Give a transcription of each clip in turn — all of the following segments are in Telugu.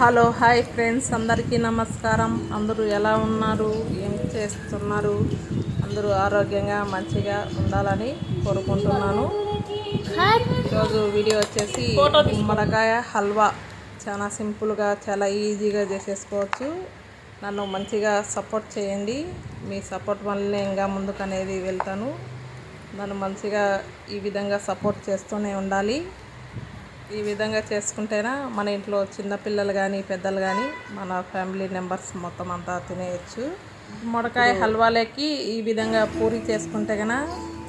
Hello hi friends. అందరికీ నమస్కారం. అందరూ ఎలా ఉన్నారు? ఏం చేస్తున్నారు? అందరూ ఆరోగ్యంగా మంచిగా ఉండాలని కోరుకుంటున్నాను. ఈరోజు వీడియో వచ్చేసి గుమ్మడికాయ హల్వా. చాలా సింపుల్గా చాలా ఈజీగా చేసేసుకోవచ్చు. నన్ను మంచిగా సపోర్ట్ చేయండి. మీ సపోర్ట్ వల్లనే ఇంకా ముందుకు అనేది వెళ్తాను. నన్ను మంచిగా ఈ విధంగా సపోర్ట్ చేస్తూనే ఉండాలి. ఈ విధంగా చేసుకుంటేనా మన ఇంట్లో చిన్నపిల్లలు కానీ పెద్దలు కానీ మన ఫ్యామిలీ మెంబర్స్ మొత్తం అంతా తినేయచ్చు. గుమ్మడికాయ హల్వాలోకి ఈ విధంగా పూరి చేసుకుంటే కన్నా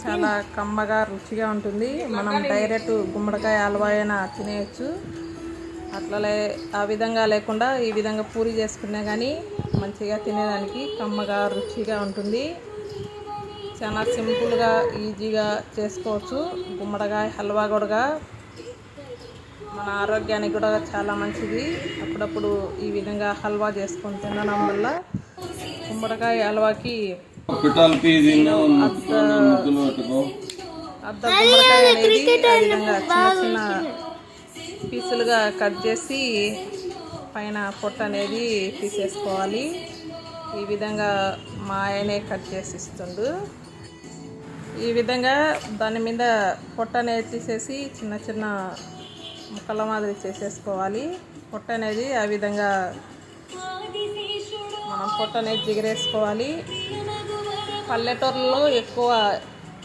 చాలా కమ్మగా రుచిగా ఉంటుంది. మనం డైరెక్ట్ గుమ్మడికాయ హల్వా అయినా తినేయచ్చు. అట్లలే ఆ విధంగా లేకుండా ఈ విధంగా పూరి చేసుకున్నా కానీ మంచిగా తినేదానికి కమ్మగా రుచిగా ఉంటుంది. చాలా సింపుల్గా ఈజీగా చేసుకోవచ్చు. గుమ్మడికాయ హల్వా కూడా మన ఆరోగ్యానికి కూడా చాలా మంచిది. అప్పుడప్పుడు ఈ విధంగా హల్వా చేసుకొని తినడం వల్ల గుమ్మడికాయ హల్వాకి అర్ధ గుమ్మడికాయ అనేది ఆ విధంగా చిన్న చిన్న పీసులుగా కట్ చేసి పైన పొట్ట అనేది తీసేసుకోవాలి. ఈ విధంగా మా ఆయనే కట్ చేసి ఇస్తుండు. ఈ విధంగా దాని మీద పొట్ట అనేది తీసేసి చిన్న చిన్న ముక్కల మాదిరి చేసేసుకోవాలి. పొట్ట అనేది ఆ విధంగా మనం పొట్ట అనేది జిగరేసుకోవాలి. పల్లెటూరులో ఎక్కువ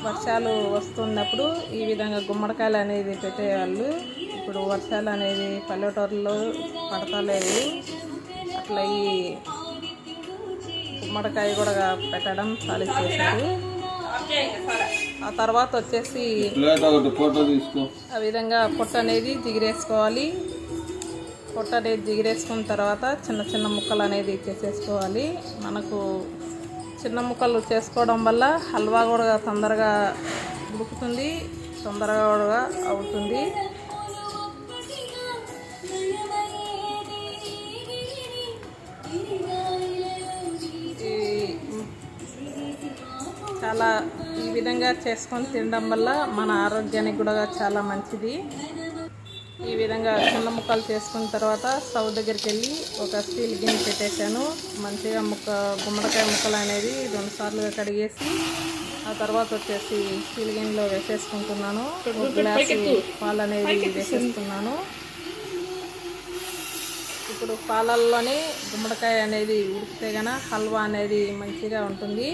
వర్షాలు వస్తున్నప్పుడు ఈ విధంగా గుమ్మడికాయలు అనేది పెట్టేవాళ్ళు. ఇప్పుడు వర్షాలు అనేది పల్లెటూరులో పడతలేదు. అట్లా ఈ గుమ్మడికాయ కూడా పెట్టడం సాలి చేశారు ఆ తర్వాత వచ్చేసి ఆ విధంగా పొట్ట అనేది జిగిరేసుకోవాలి. పొట్ట అనేది జిగిరేసుకున్న తర్వాత చిన్న చిన్న ముక్కలు అనేది చేసేసుకోవాలి. మనకు చిన్న ముక్కలు చేసుకోవడం వల్ల హల్వా కూడా తొందరగా ఉడుకుతుంది తొందరగా కూడా అవుతుంది. చాలా ఈ విధంగా చేసుకొని తినడం వల్ల మన ఆరోగ్యానికి కూడా చాలా మంచిది. ఈ విధంగా చిన్న ముక్కలు చేసుకున్న తర్వాత స్టవ్ దగ్గరికి వెళ్ళి ఒక స్టీల్ గిన్నె పెట్టేశాను. మంచిగా ముక్క గుమ్మడికాయ ముక్కలు అనేది రెండు సార్లుగా కడిగేసి ఆ తర్వాత వచ్చేసి స్టీల్ గిన్నెలో వేసేసుకుంటున్నాను. ఒక గ్లాసు పాలు అనేది వేసేసుకున్నాను. ఇప్పుడు పాలల్లోనే గుమ్మడికాయ అనేది ఉడికితే కనుక హల్వా అనేది మంచిగా ఉంటుంది.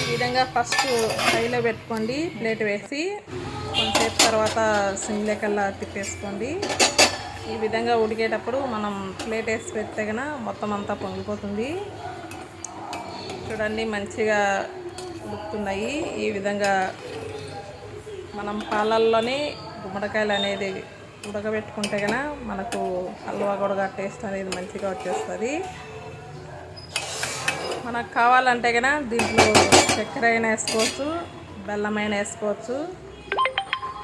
ఈ విధంగా ఫస్ట్ హైలో పెట్టుకోండి ప్లేట్ వేసి కొంతసేపు తర్వాత సిమ్లేకల్లా తిప్పేసుకోండి. ఈ విధంగా ఉడికేటప్పుడు మనం ప్లేట్ వేసి పెడితే కనుక మొత్తం అంతా పొంగిపోతుంది. చూడండి మంచిగా ఉడుకుతున్నాయి. ఈ విధంగా మనం పాలల్లోనే గుమ్మడికాయలు అనేది ఉడకబెట్టుకుంటే కనుక మనకు హల్వా కూడా టేస్ట్ అనేది మంచిగా వచ్చేస్తుంది. మనకు కావాలంటే కనుక దీంట్లో చక్కెర అయినా వేసుకోవచ్చు బెల్లం అయినా వేసుకోవచ్చు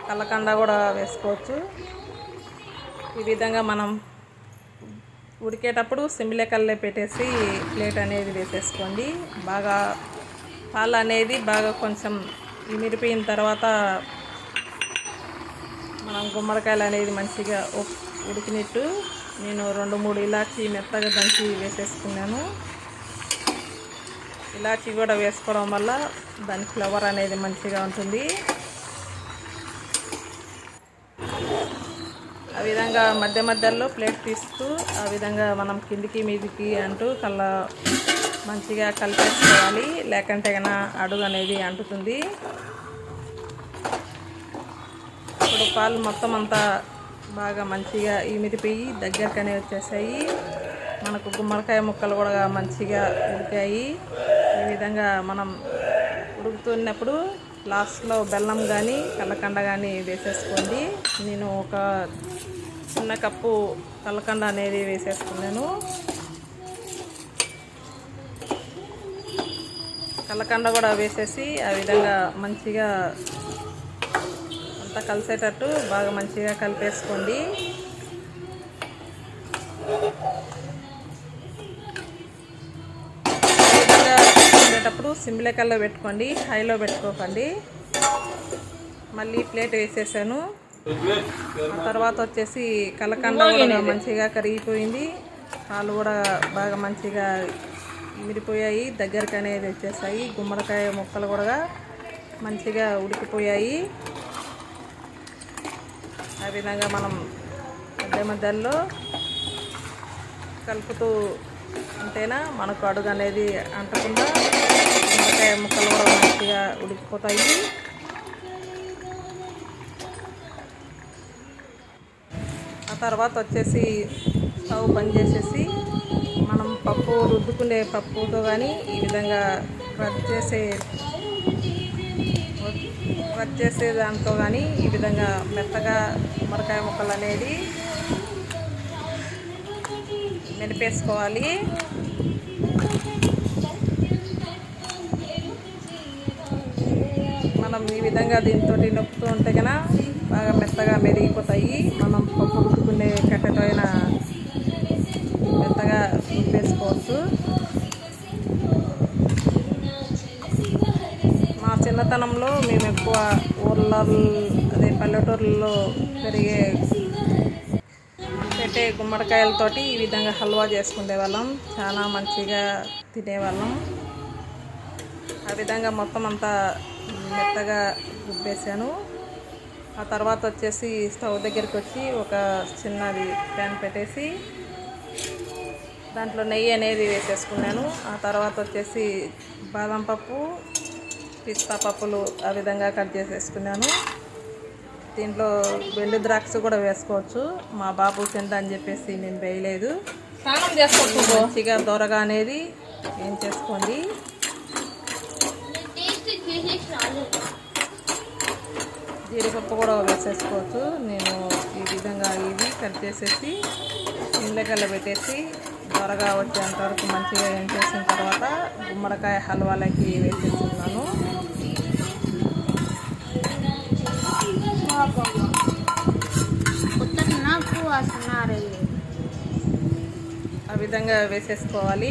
కలకండ కూడా వేసుకోవచ్చు. ఈ విధంగా మనం ఉడికేటప్పుడు సిమ్లే కల్లే పెట్టేసి ప్లేట్ అనేది వేసేసుకోండి. బాగా పాలు అనేది బాగా కొంచెం మిరిపోయిన తర్వాత మనం గుమ్మడికాయలు అనేది మంచిగా ఉడికినట్టు నేను రెండు మూడు ఇలాచి మెత్తగా దంచి వేసేసుకున్నాను. ఇలాచి కూడా వేసుకోవడం వల్ల దాని ఫ్లేవర్ అనేది మంచిగా ఉంటుంది. ఆ విధంగా మధ్య మధ్యలో ప్లేట్ తీస్తూ ఆ విధంగా మనం కిందికి మీదికి అంటూ కళ్ళ మంచిగా కలిపేసుకోవాలి. లేకంటే కన్నా అడుగు అనేది అంటుతుంది. ఇప్పుడు పాలు మొత్తం అంతా బాగా మంచిగా ఇమిడిపోయి దగ్గరకనే వచ్చేసాయి. మనకు గుమ్మడికాయ ముక్కలు కూడా మంచిగా ఉడికాయి. ఈ విధంగా మనం ఉడుకుతున్నప్పుడు లాస్ట్లో బెల్లం కానీ కలకండ కానీ వేసేసుకోండి. నేను ఒక చిన్న కప్పు కలకండ అనేది వేసేసుకున్నాను. కలకండ కూడా వేసేసి ఆ విధంగా మంచిగా అంతా కలిసేటట్టు బాగా మంచిగా కలిపేసుకోండి. ఉండేటప్పుడు సిమ్లే కల్లో పెట్టుకోండి హైలో పెట్టుకోకండి. మళ్ళీ ప్లేట్ వేసేసాను. ఆ తర్వాత వచ్చేసి కలకండ కూడా మంచిగా కరిగిపోయింది. పాలు కూడా బాగా మంచిగా ఇమిరిపోయాయి దగ్గరికి అనేది వచ్చేసాయి గుమ్మడికాయ ముక్కలు కూడా మంచిగా ఉడికిపోయాయి. ఆ విధంగా మనం మధ్య మధ్యలో కలుపుతూ ఉంటేనా మనకు అడుగు అనేది అంటకుండా గుమ్మడికాయ ముక్కలు కూడా మంచిగా ఉడికిపోతాయి. ఆ తర్వాత వచ్చేసి స్టవ్ బంద్ చేసేసి మనం పప్పు రుద్దుకునే పప్పుతో కానీ ఈ విధంగా రబ్ చేసే రబ్ చేసే దాంతో కానీ ఈ విధంగా మెత్తగా గుమ్మడికాయ ముక్కలు అనేది మెనిపేసుకోవాలి మనం ఈ విధంగా దీంతో నొక్కుతూ ఉంటే కనుక బాగా మెత్తగా మెరిగిపోతాయి మనం పప్పు రుద్దుకునే కట్టెతో అయినా మెత్తగా ఉప్పేసుకోవచ్చు మా చిన్నతనంలో మేము ఎక్కువ ఊళ్ళ అదే పల్లెటూర్లలో పెరిగే పెట్టే గుమ్మడికాయలతోటి ఈ విధంగా హల్వా చేసుకునే వాళ్ళం చాలా మంచిగా తినేవాళ్ళం. ఆ విధంగా మొత్తం అంతా మెత్తగా రుబ్బేసాను ఆ తర్వాత వచ్చేసి స్టవ్ దగ్గరికి వచ్చి ఒక చిన్నది ప్యాన్ పెట్టేసి దాంట్లో నెయ్యి అనేది వేసేసుకున్నాను. ఆ తర్వాత వచ్చేసి బాదం పప్పు పిస్తా పప్పులు ఆ విధంగా కట్ చేసేసుకున్నాను. దీంట్లో వెండి ద్రాక్ష కూడా వేసుకోవచ్చు. మా బాబు తింటా చెప్పేసి నేను వేయలేదు. స్నానం చేసుకోవచ్చు మంచిగా దొరగా అనేది ఏం చేసుకోండి. జీడిపప్పు కూడా వేసేసుకోవచ్చు. నేను ఈ విధంగా ఇవి కట్ చేసేసి ఇండ్లకల్ల పెట్టేసి త్వరగా వచ్చేంత వరకు మంచిగా ఏం చేసిన తర్వాత గుమ్మడికాయ హల్వాలకి వేసేస్తున్నాను. ఆ విధంగా వేసేసుకోవాలి.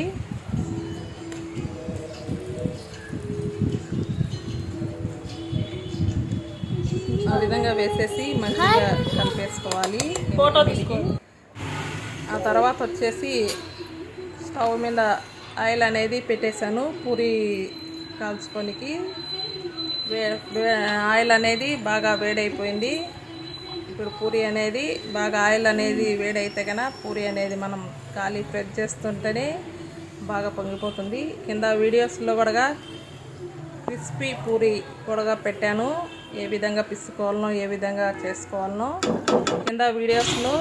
విధంగా వేసేసి మంచిగా కలిపేసుకోవాలి. ఫోటో తీసుకో. ఆ తర్వాత వచ్చేసి స్టవ్ మీద ఆయిల్ అనేది పెట్టేశాను. పూరి కాల్చుకోనికి. ఆయిల్ అనేది బాగా వేడైపోయింది. ఇప్పుడు పూరి అనేది బాగా ఆయిల్ అనేది వేడైతే కనుక పూరి అనేది మనం ఖాళీ ప్రెస్ చేస్తుంటేనే బాగా పొంగిపోతుంది. కింద వీడియోస్లో కూడా క్రిస్పీ పూరి కూడా పెట్టాను. ఏ విధంగా పిసుకోవాలనో ఏ విధంగా చేసుకోవాలనో కింద వీడియోస్లో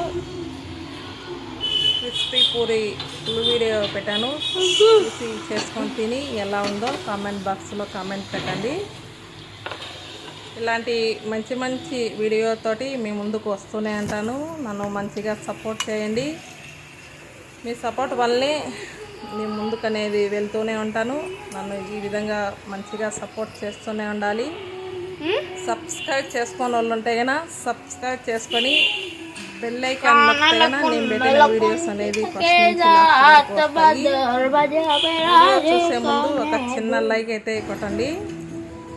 క్రిస్పీ పూరి ఫుల్ వీడియో పెట్టాను. చూసి చేసుకొని తిని ఎలా ఉందో కామెంట్ బాక్స్లో కామెంట్ పెట్టండి. ఇలాంటి మంచి మంచి వీడియోతోటి మీ ముందుకు వస్తూనే ఉంటాను. నన్ను మంచిగా సపోర్ట్ చేయండి. మీ సపోర్ట్ వల్లే నేను ముందుకు అనేది వెళ్తూనే ఉంటాను. నన్ను ఈ విధంగా మంచిగా సపోర్ట్ చేస్తూనే ఉండాలి. సబ్స్క్రైబ్ చేసుకొని వాళ్ళు ఉంటే కనుక సబ్స్క్రైబ్ చేసుకొని బెల్ ఐకాన్ నేను పెట్టిన వీడియోస్ అనేది చూసే ముందు ఒక చిన్న లైక్ అయితే కొట్టండి.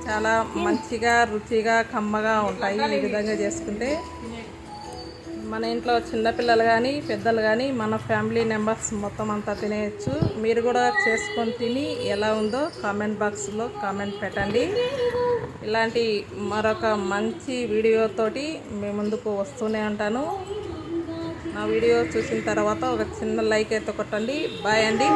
చాలా మంచిగా రుచిగా కమ్మగా ఉంటాయి ఈ విధంగా చేసుకుంటే. మన ఇంట్లో చిన్నపిల్లలు కానీ పెద్దలు కానీ మన ఫ్యామిలీ మెంబర్స్ మొత్తం అంతా తినేయచ్చు. మీరు కూడా చేసుకొని తిని ఎలా ఉందో కామెంట్ బాక్స్లో కామెంట్ పెట్టండి. ఇలాంటి మరొక మంచి వీడియోతోటి మీ ముందుకు వస్తూనే ఉంటాను. నా వీడియో చూసిన తర్వాత ఒక చిన్న లైక్ అయితే కొట్టండి. బాయ్ అండి.